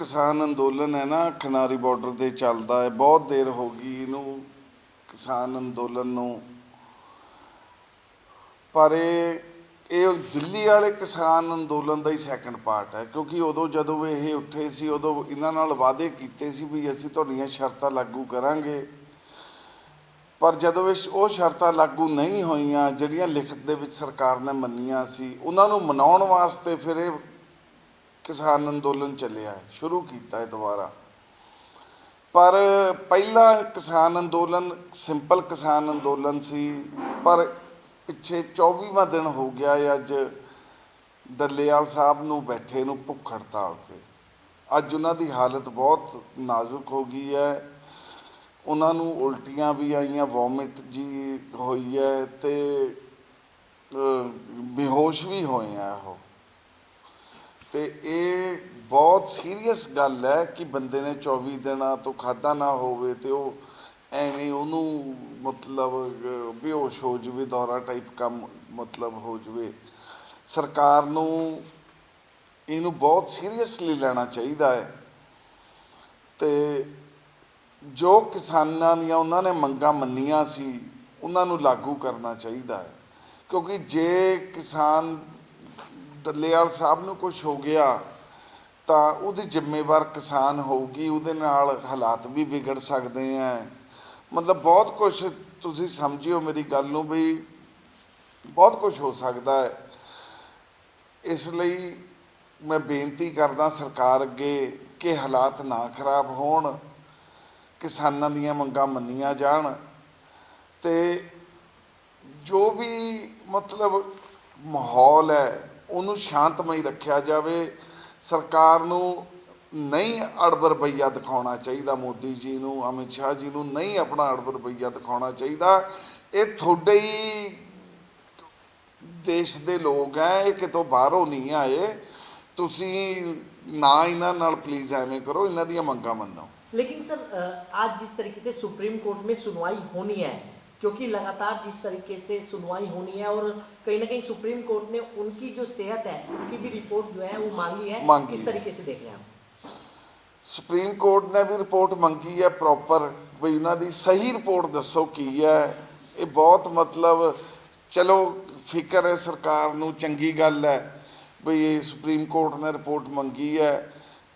ਕਿਸਾਨ ਅੰਦੋਲਨ ਹੈ ਨਾ, ਖਨਾਰੀ ਬਾਰਡਰ ਤੇ ਚੱਲਦਾ ਹੈ, ਬਹੁਤ ਦੇਰ ਹੋ ਗਈ ਇਹਨੂੰ, ਕਿਸਾਨ ਅੰਦੋਲਨ ਨੂੰ। ਪਰ ਇਹ ਦਿੱਲੀ ਵਾਲੇ ਕਿਸਾਨ ਅੰਦੋਲਨ ਦਾ ਹੀ ਸੈਕੰਡ ਪਾਰਟ ਹੈ, ਕਿਉਂਕਿ ਉਦੋਂ ਜਦੋਂ ਇਹ ਉੱਠੇ ਸੀ, ਉਦੋਂ ਇਹਨਾਂ ਨਾਲ ਵਾਅਦੇ ਕੀਤੇ ਸੀ ਵੀ ਅਸੀਂ ਤੁਹਾਡੀਆਂ ਸ਼ਰਤਾਂ ਲਾਗੂ ਕਰਾਂਗੇ। ਪਰ ਜਦੋਂ ਇਸ ਉਹ ਸ਼ਰਤਾਂ ਲਾਗੂ ਨਹੀਂ ਹੋਈਆਂ, ਜਿਹੜੀਆਂ ਲਿਖਤ ਦੇ ਵਿੱਚ ਸਰਕਾਰ ਨੇ ਮੰਨੀਆਂ ਸੀ, ਉਹਨਾਂ ਨੂੰ ਮਨਾਉਣ ਵਾਸਤੇ ਫਿਰ ਇਹ ਕਿਸਾਨ ਅੰਦੋਲਨ ਚੱਲਿਆ, ਸ਼ੁਰੂ ਕੀਤਾ ਹੈ ਦੁਬਾਰਾ। ਪਰ ਪਹਿਲਾ ਕਿਸਾਨ ਅੰਦੋਲਨ ਸਿੰਪਲ ਕਿਸਾਨ ਅੰਦੋਲਨ ਸੀ, ਪਰ ਪਿੱਛੇ 24ਵਾਂ ਦਿਨ ਹੋ ਗਿਆ ਹੈ, ਅੱਜ ਡੱਲੇਵਾਲ ਸਾਹਿਬ ਨੂੰ ਬੈਠੇ ਨੂੰ ਭੁੱਖ ਹੜਤਾਲ ਤੇ। ਅੱਜ ਉਹਨਾਂ ਦੀ ਹਾਲਤ ਬਹੁਤ ਨਾਜ਼ੁਕ ਹੋ ਗਈ ਹੈ। ਉਹਨਾਂ ਨੂੰ ਉਲਟੀਆਂ ਵੀ ਆਈਆਂ ਵੋਮਿਟ ਜੀ ਹੋਈ ਹੈ ਤੇ ਬੇਹੋਸ਼ ਵੀ ਹੋਏ ਆ ਉਹ। ਤੇ ਇਹ ਬਹੁਤ ਸੀਰੀਅਸ ਗੱਲ ਹੈ ਕਿ ਬੰਦੇ ਨੇ 24 ਦਿਨਾਂ ਤੋਂ ਖਾਦਾ ਨਾ ਹੋਵੇ ਤੇ ਉਹ ਐਵੇਂ ਉਹਨੂੰ ਮਤਲਬ ਬੇਹੋਸ਼ ਹੋ ਜਵੇ, ਦੌਰਾ ਟਾਈਪ ਕੰਮ ਮਤਲਬ ਹੋ ਜਵੇ। ਸਰਕਾਰ ਨੂੰ ਇਹਨੂੰ ਬਹੁਤ ਸੀਰੀਅਸਲੀ ਲੈਣਾ ਚਾਹੀਦਾ ਹੈ। ਤੇ ਜੋ ਕਿਸਾਨਾਂ ਦੀਆਂ ਉਹਨਾਂ ਨੇ ਮੰਗਾਂ ਮੰਨੀਆਂ ਸੀ, ਉਹਨਾਂ ਨੂੰ ਲਾਗੂ ਕਰਨਾ ਚਾਹੀਦਾ ਹੈ। ਕਿਉਂਕਿ ਜੇ ਕਿਸਾਨ ਡੱਲੇਵਾਲ ਸਾਹਿਬ ਨੂੰ ਕੁਝ ਹੋ ਗਿਆ ਤਾਂ ਉਹਦੀ ਜ਼ਿੰਮੇਵਾਰ ਕਿਸਾਨ ਹੋਊਗੀ, ਉਹਦੇ ਨਾਲ ਹਾਲਾਤ ਵੀ ਵਿਗੜ ਸਕਦੇ ਆ ਮਤਲਬ ਬਹੁਤ ਕੁਝ ਤੁਸੀਂ ਸਮਝਿਓ ਮੇਰੀ ਗੱਲ ਨੂੰ ਵੀ ਬਹੁਤ ਕੁਝ ਹੋ ਸਕਦਾ ਹੈ ਇਸ ਲਈ ਮੈਂ ਬੇਨਤੀ ਕਰਦਾ ਸਰਕਾਰ ਅੱਗੇ ਕਿ ਹਾਲਾਤ ਨਾ ਖਰਾਬ ਹੋਣ, ਕਿਸਾਨਾਂ ਦੀਆਂ ਮੰਗਾਂ ਮੰਨੀਆਂ ਜਾਣ ਤੇ ਜੋ ਵੀ ਮਤਲਬ ਮਾਹੌਲ ਹੈ ਉਹਨੂੰ ਸ਼ਾਂਤਮਈ ਰੱਖਿਆ ਜਾਵੇ ਸਰਕਾਰ ਨੂੰ ਨਹੀਂ ਅੜਬ ਰਵੱਈਆ ਦਿਖਾਉਣਾ ਚਾਹੀਦਾ ਮੋਦੀ ਜੀ ਨੂੰ ਅਮਿਤ ਸ਼ਾਹ ਜੀ ਨੂੰ ਨਹੀਂ ਆਪਣਾ ਅੜਬ ਰਵੱਈਆ ਦਿਖਾਉਣਾ ਚਾਹੀਦਾ ਇਹ ਤੁਹਾਡੇ ਹੀ ਦੇਸ਼ ਦੇ ਲੋਕ ਹੈ ਇਹ ਕਿਤੋਂ ਬਾਹਰੋਂ ਨਹੀਂ ਆਏ ਤੁਸੀਂ ਨਾ ਇਹਨਾਂ ਨਾਲ ਪਲੀਜ਼ ਐਵੇਂ ਕਰੋ ਇਹਨਾਂ ਦੀਆਂ ਮੰਗਾਂ ਮੰਨੋ लेकिन सर अ, आज जिस तरीके से सुप्रीम कोर्ट में सुनवाई होनी है क्योंकि लगातार जिस तरीके से सुनवाई होनी है और कहीं ना कहीं सुप्रीम कोर्ट ने उनकी जो सेहत है उनकी भी रिपोर्ट जो है वो मांगी है मांगी किस है। तरीके से देख रहे हैं आप ਸੁਪਰੀਮ ਕੋਰਟ ਨੇ ਵੀ ਰਿਪੋਰਟ ਮੰਗੀ ਹੈ ਪ੍ਰੋਪਰ ਵੀ ਇਹਨਾਂ ਦੀ ਸਹੀ ਰਿਪੋਰਟ ਦੱਸੋ ਕੀ ਹੈ ਇਹ ਬਹੁਤ ਮਤਲਬ ਚਲੋ ਫਿਕਰ ਹੈ ਸਰਕਾਰ ਨੂੰ ਚੰਗੀ ਗੱਲ ਹੈ ਵੀ ਇਹ ਸੁਪਰੀਮ ਕੋਰਟ ਨੇ ਰਿਪੋਰਟ ਮੰਗੀ ਹੈ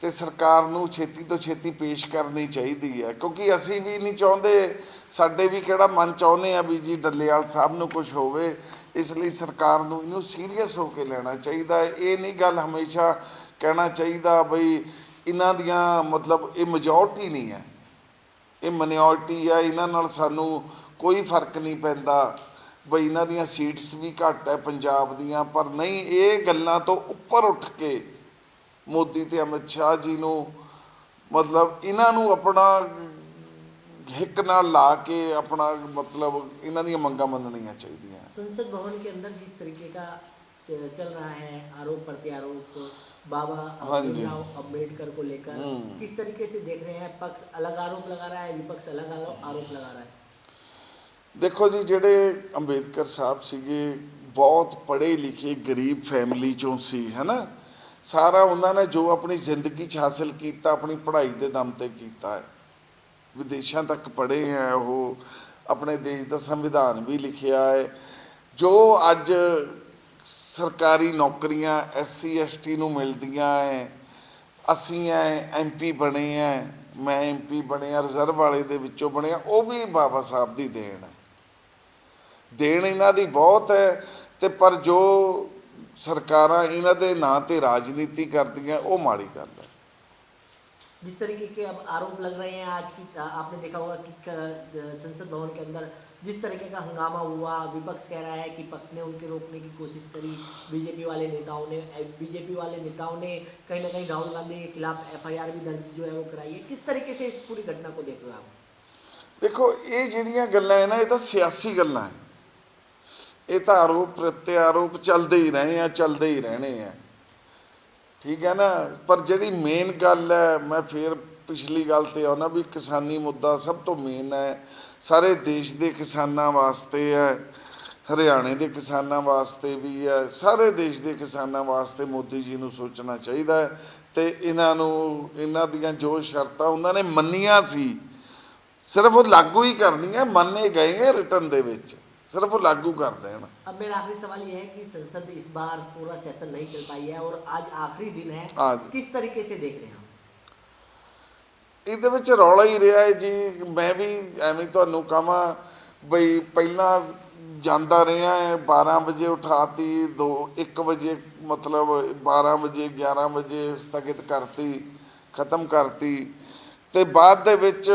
ਤੇ ਸਰਕਾਰ ਨੂੰ ਛੇਤੀ ਤੋਂ ਛੇਤੀ ਪੇਸ਼ ਕਰਨੀ ਚਾਹੀਦੀ ਹੈ। ਕਿਉਂਕਿ ਅਸੀਂ ਵੀ ਨਹੀਂ ਚਾਹੁੰਦੇ, ਸਾਡੇ ਵੀ ਕਿਹੜਾ ਮਨ ਚਾਹੁੰਦੇ ਆ ਵੀ ਜੀ ਡੱਲੇਵਾਲ ਸਾਹਿਬ ਨੂੰ ਕੁਝ ਹੋਵੇ। ਇਸ ਲਈ ਸਰਕਾਰ ਨੂੰ ਇਹਨੂੰ ਸੀਰੀਅਸ ਹੋ ਕੇ ਲੈਣਾ ਚਾਹੀਦਾ ਹੈ। ਇਹ ਨਹੀਂ ਗੱਲ ਹਮੇਸ਼ਾ ਕਹਿਣਾ ਚਾਹੀਦਾ ਬਈ ਇਹਨਾਂ ਦੀਆਂ ਮਤਲਬ ਇਹ ਮੈਜੋਰਟੀ ਨਹੀਂ ਹੈ। ਇਹ ਮਿਨੋਰਟੀ ਆ, ਇਹਨਾਂ ਨਾਲ ਸਾਨੂੰ ਕੋਈ ਫ਼ਰਕ ਨਹੀਂ ਪੈਂਦਾ। ਬਈ ਇਹਨਾਂ ਦੀਆਂ ਸੀਟਸ ਵੀ ਘੱਟ ਹੈ ਪੰਜਾਬ ਦੀਆਂ, ਪਰ ਨਹੀਂ, ਇਹ ਗੱਲਾਂ ਤੋਂ ਉੱਪਰ ਉੱਠ ਕੇ ਮੋਦੀ ਤੇ ਅਮਿਤ ਸ਼ਾਹ ਜੀ ਨੂੰ ਮਤਲਬ ਇਹਨਾਂ ਨੂੰ ਆਪਣਾ ਹਿੱਕ ਨਾਲ ਲਾ ਕੇ ਆਪਣਾ ਮਤਲਬ ਇਹਨਾਂ ਦੀਆਂ ਮੰਗਾਂ ਮੰਨਣੀਆਂ ਚਾਹੀਦੀਆਂ संसद भवन के अंदर जिस तरीके का च- चल रहा है आरोप प्रत्यारोप बाबा हाँ जी। भीमराव अम्बेडकर को लेकर हम्म। किस तरीके से देख रहे हैं पक्ष अलग आरोप लगा रहा है विपक्ष अलग आरो- आरोप लगा रहा है ਦੇਖੋ ਜੀ ਜਿਹੜੇ ਅੰਬੇਦਕਰ ਸਾਹਿਬ ਸੀਗੇ ਬਹੁਤ ਪੜ੍ਹੇ ਲਿਖੇ ਗਰੀਬ ਫੈਮਿਲੀ ਚੋਂ ਸੀ ਹੈਨਾ ਸਾਰਾ ਉਹਨਾਂ ਨੇ ਜੋ ਆਪਣੀ ਜ਼ਿੰਦਗੀ 'ਚ ਹਾਸਲ ਕੀਤਾ, ਆਪਣੀ ਪੜ੍ਹਾਈ ਦੇ ਦਮ ਤੇ ਕੀਤਾ ਹੈ। ਵਿਦੇਸ਼ਾਂ ਤੱਕ ਪੜ੍ਹੇ ਹੈ ਉਹ, ਆਪਣੇ ਦੇਸ਼ ਦਾ ਸੰਵਿਧਾਨ ਵੀ ਲਿਖਿਆ ਹੈ। ਜੋ ਅੱਜ ਸਰਕਾਰੀ ਨੌਕਰੀਆਂ ਐਸਸੀ ਐਸਟੀ ਨੂੰ ਮਿਲਦੀਆਂ ਹੈ, ਅਸੀਂ ਐ ਐਮਪੀ ਬਣੇ ਐ ਮੈਂ ਐਮਪੀ ਬਣਿਆ, ਰਿਜ਼ਰਵ ਵਾਲੇ ਦੇ ਵਿੱਚੋਂ ਬਣਿਆ, ਉਹ ਵੀ ਬਾਬਾ ਸਾਹਿਬ ਦੀ ਦੇਣ ਹੈ। ਦੇਣ ਇਹਨਾਂ ਦੀ ਬਹੁਤ ਹੈ ਤੇ ਪਰ ਜੋ ਸਰਕਾਰਾਂ ਇਹਨਾਂ ਦੇ ਨਾਂ ਤੇ ਰਾਜਨੀਤੀ ਕਰਦੀਆਂ ਉਹ ਮਾੜੀ ਗੱਲ ਹੈ जिस तरीके के अब आरोप लग रहे हैं आज की आपने देखा होगा कि क- संसद भवन के अंदर जिस तरीके का हंगामा हुआ विपक्ष कह रहा है कि पक्ष ने उनके रोकने की कोशिश करी बीजेपी वाले नेताओं ने बीजेपी वाले नेताओं ने कहीं ना कहीं राहुल गांधी के खिलाफ एफआईआर भी दर्ज जो है वो कराई है किस तरीके से इस पूरी घटना को देख रहे हो आप ਦੇਖੋ ਇਹ ਜਿਹੜੀਆਂ ਗੱਲਾਂ ਹੈ ਨਾ ਇਹ ਤਾਂ ਸਿਆਸੀ ਗੱਲਾਂ ਹੈ ਇਹ ਤਾਂ ਆਰੋਪ ਪ੍ਰਤਿਆਰੋਪ ਚੱਲਦੇ ਹੀ ਰਹੇ ਆ, ਚੱਲਦੇ ਹੀ ਰਹਿਣੇ ਆ। ਠੀਕ ਹੈ ਨਾ? ਪਰ ਜਿਹੜੀ ਮੇਨ ਗੱਲ ਹੈ, ਮੈਂ ਫੇਰ ਪਿਛਲੀ ਗੱਲ ਤੇ ਆਉਣਾ ਵੀ ਕਿਸਾਨੀ ਮੁੱਦਾ ਸਭ ਤੋਂ ਮੇਨ ਹੈ। ਸਾਰੇ ਦੇਸ਼ ਦੇ ਕਿਸਾਨਾਂ ਵਾਸਤੇ ਹੈ, ਹਰਿਆਣੇ ਦੇ ਕਿਸਾਨਾਂ ਵਾਸਤੇ ਵੀ ਹੈ, ਸਾਰੇ ਦੇਸ਼ ਦੇ ਕਿਸਾਨਾਂ ਵਾਸਤੇ ਮੋਦੀ ਜੀ ਨੂੰ ਸੋਚਣਾ ਚਾਹੀਦਾ ਹੈ। ਤੇ ਇਹਨਾਂ ਨੂੰ, ਇਹਨਾਂ ਦੀਆਂ ਜੋ ਸ਼ਰਤਾਂ ਉਹਨਾਂ ਨੇ ਮੰਨੀਆਂ ਸੀ, ਸਿਰਫ ਉਹ ਲਾਗੂ ਹੀ ਕਰਨੀਆਂ, ਮੰਨੇ ਗਏ ਰਿਟਰਨ ਦੇ ਵਿੱਚ। ਸਿਰਫ ਉਹ ਲਾਗੂ ਕਰ ਦੇਣ अब मेरा आखिरी सवाल ये है कि संसद इस बार पूरा सेशन नहीं चल पाई है और आज आखिरी दिन है आज। किस तरीके से देख रहे हैं आप ਇਹਦੇ ਵਿੱਚ ਰੌਲਾ ਹੀ ਰਿਹਾ ਹੈ ਜੀ ਮੈਂ ਵੀ ਐਵੇਂ ਤੁਹਾਨੂੰ ਕਹਾਂ ਬਈ ਪਹਿਲਾਂ ਜਾਂਦਾ ਰਿਹਾ ਹੈ 12 ਵਜੇ ਉਠਾਤੀ 2 1 ਵਜੇ ਮਤਲਬ 12 ਵਜੇ 11 ਵਜੇ ਸਥਗਿਤ ਕਰਤੀ ਖਤਮ ਕਰਤੀ ਤੇ ਬਾਅਦ ਦੇ ਵਿੱਚ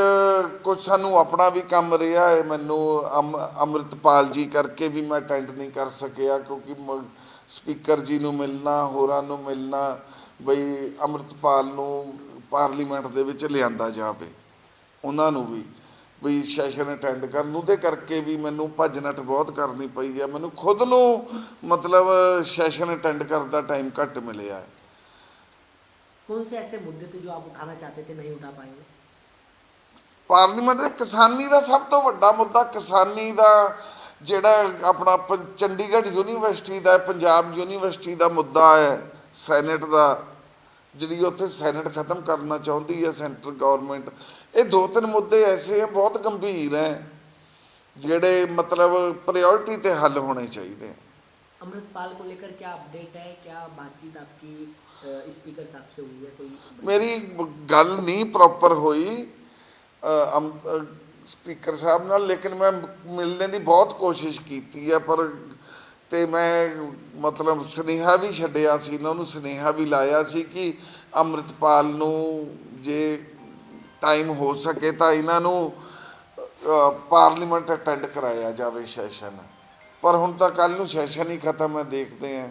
ਕੁਝ ਸਾਨੂੰ ਆਪਣਾ ਵੀ ਕੰਮ ਰਿਹਾ ਹੈ। ਮੈਨੂੰ ਅਮ- ਅੰਮ੍ਰਿਤਪਾਲ ਜੀ ਕਰਕੇ ਵੀ ਮੈਂ ਅਟੈਂਡ ਨਹੀਂ ਕਰ ਸਕਿਆ ਕਿਉਂਕਿ ਮ- ਸਪੀਕਰ ਜੀ ਨੂੰ ਮਿਲਣਾ, ਹੋਰਾਂ ਨੂੰ ਮਿਲਣਾ, ਬਈ ਅੰਮ੍ਰਿਤਪਾਲ ਨੂੰ ਪਾਰਲੀਮੈਂਟ ਦੇ ਵਿੱਚ ਲਿਆਂਦਾ ਜਾਵੇ। ਉਹਨਾਂ ਨੂੰ ਵੀ ਵੀ ਸੈਸ਼ਨ ਅਟੈਂਡ ਕਰਨ। ਉਹਦੇ ਕਰਕੇ ਵੀ ਮੈਨੂੰ ਭੱਜ ਨੱਠ ਬਹੁਤ ਕਰਨੀ ਪਈ ਹੈ। ਮੈਨੂੰ ਖੁਦ ਨੂੰ ਮਤਲਬ ਸੈਸ਼ਨ ਅਟੈਂਡ ਕਰਨ ਦਾ ਟਾਈਮ ਘੱਟ ਮਿਲਿਆ कौन से ऐसे मुद्दे थे जो आप उठाना चाहते थे नहीं उठा पाए ਪਾਰਲੀਮੈਂਟ ਦੇ ਕਿਸਾਨੀ ਦਾ ਸਭ ਤੋਂ ਵੱਡਾ ਮੁੱਦਾ ਕਿਸਾਨੀ ਦਾ ਜਿਹੜਾ ਆਪਣਾ ਪੰ- ਚੰਡੀਗੜ੍ਹ ਯੂਨੀਵਰਸਿਟੀ ਦਾ ਪੰਜਾਬ ਯੂਨੀਵਰਸਿਟੀ ਦਾ ਮੁੱਦਾ ਹੈ ਸੈਨੇਟ ਦਾ ਜਿਹੜੀ ਉੱਥੇ ਸੈਨੇਟ ਖਤਮ ਕਰਨਾ ਚਾਹੁੰਦੀ ਹੈ ਸੈਂਟਰ ਗਵਰਨਮੈਂਟ ਇਹ ਦੋ ਤਿੰਨ ਮੁੱਦੇ ਐਸੇ ਹੈ ਬਹੁਤ ਗੰਭੀਰ ਹੈ ਜਿਹੜੇ ਮਤਲਬ ਪ੍ਰਾਇੋਰਟੀ ਤੇ ਹੱਲ ਹੋਣੇ ਚਾਹੀਦੇ ਹੈ अमृतपाल को लेकर क्या अपडेट है क्या बातचीत आपकी अ, स्पीकर साहब से हुई है कोई ਮੇਰੀ ਗੱਲ ਨਹੀਂ ਪ੍ਰੋਪਰ ਹੋਈ ਅ, ਅਮ- ਅ, ਸਪੀਕਰ ਸਾਹਿਬ ਨਾਲ ਲੇਕਿਨ ਮੈਂ ਮਿਲਣ ਦੀ ਬਹੁਤ ਕੋਸ਼ਿਸ਼ ਕੀਤੀ ਹੈ ਪਰ ਤੇ ਮੈਂ ਮਤਲਬ ਸੁਨੇਹਾ ਵੀ ਛੱਡਿਆ ਸੀ ਇਹਨਾਂ ਨੂੰ ਸੁਨੇਹਾ ਵੀ ਲਾਇਆ ਸੀ ਕਿ ਅੰਮ੍ਰਿਤਪਾਲ ਨੂੰ ਜੇ ਟਾਈਮ ਹੋ ਸਕੇ ਤਾਂ ਇਹਨਾਂ ਨੂੰ ਅ, ਪਾਰਲੀਮੈਂਟ ਅਟੈਂਡ ਕਰਾਇਆ ਜਾਵੇ ਸੈਸ਼ਨ ਪਰ ਹੁਣ ਤਾਂ ਕੱਲ ਨੂੰ ਸੈਸ਼ਨ ਹੀ ਖਤਮ ਹੈ ਦੇਖਦੇ ਹਾਂ